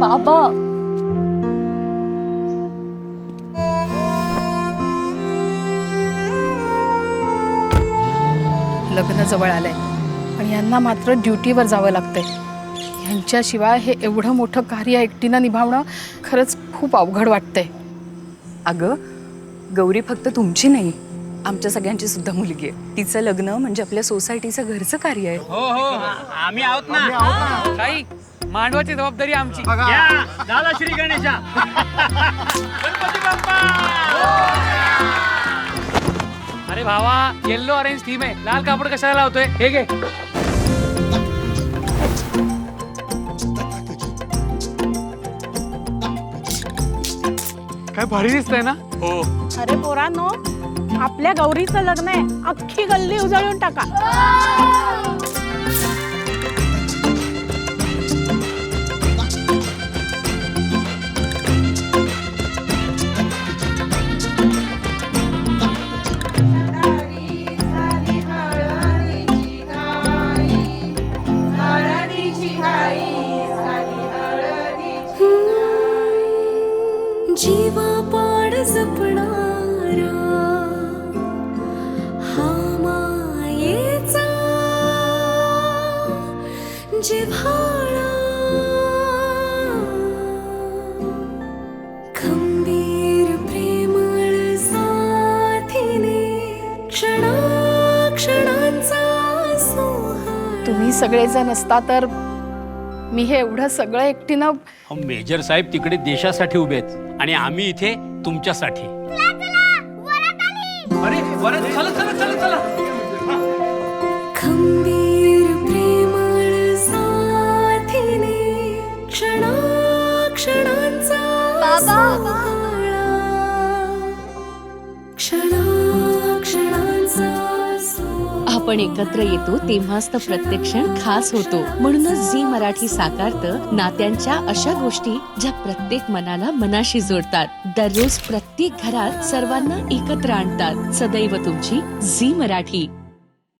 बाबा. लग्न जवळ आलंय. पण यांना मात्र ड्युटीवर जावं लागतंय. यांच्याशिवाय हे एवढं मोठं कार्य एकटीनं निभावणं खरंच खूप अवघड वाटतंय. अगं गौरी फक्त तुमची नाही आमच्या सगळ्यांची सुद्धा मुलगी आहे. तिचं लग्न म्हणजे आपल्या सोसायटीचं घरचं कार्य आहे. हो हो. आम्ही आहोत ना. मांडवाची जबाबदारी आमची. या झाला श्री गणेशा. गणपती बाप्पा! अरे भावा येल्लो ऑरेंज थीम आहे. लाल कापड कशाला लावतोय? हे घे. काय भारी दिसतंय ना? हो. अरे पोरांनो आपल्या गौरीचं लग्न आहे. अख्खी गल्ली उजळून टाका. जीवा पाड जपणारा हा मायेचा जिव्हाळा. खंबीर प्रेमळ साथीने क्षणा क्षणांचा सोहळा. तुम्ही सगळेजण असता तर मी हे एवढं सगळं एकटीनं अहो, मेजर साहेब तिकडे देशासाठी उभे आहेत आणि आम्ही इथे तुमच्यासाठी. अरे वरद चला चला चला चला. खंबीर प्रेमळ साथीने क्षणा क्षणांचा सोहळा क्षणा आपण एकत्र येतो तेव्हाच तर प्रत्येक क्षण खास होतो. म्हणूनच झी मराठी साकारतं नात्यांच्या अशा गोष्टी ज्या प्रत्येक मनाला मनाशी जोडतात. दररोज प्रत्येक घरात सर्वांना एकत्र आणतात. सदैव तुमची झी मराठी.